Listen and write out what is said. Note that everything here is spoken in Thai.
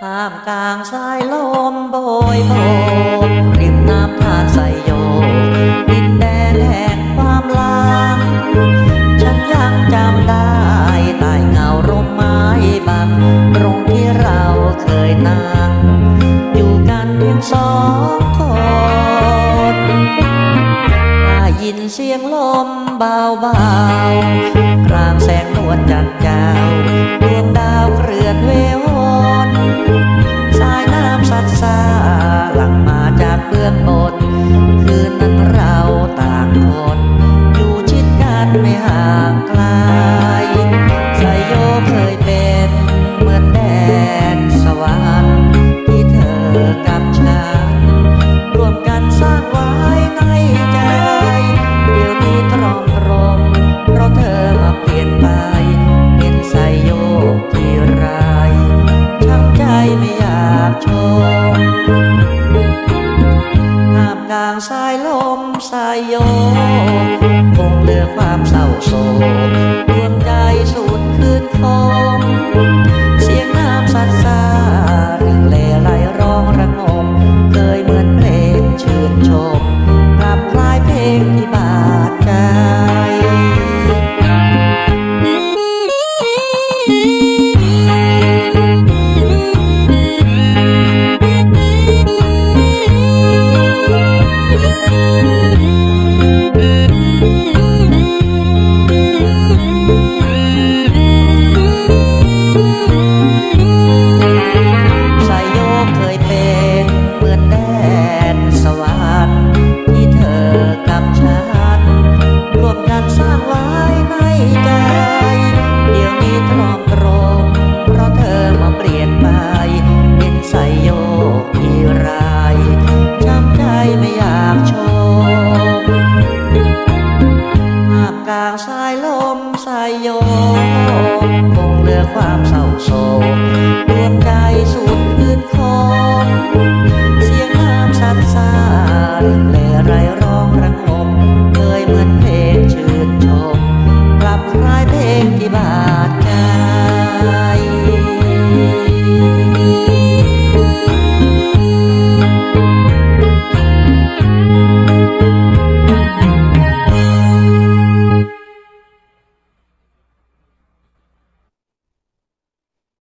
ท่ามกลางสายลมโบยโบกานตรงที่เราเคยนั่งอยู่กันเพียงสองคนได้ยินเสียงลมเบาๆกลางแสงนวลจันทร์เจ้าดวงดาวเคลื่อนเววอน ชมท่ามกลางสายลมสายโยคงเลือความเศร้าโศกดวงใจสูดคืนคมเสียงน้ำสัดสารือเลไหลร้องระงมเคยเหมือนเพลงชื่นชมกลับคลายเพลงที่บาดใจ ส สายลมสายโยคงเหลือความเศร้าโศกดวงใจ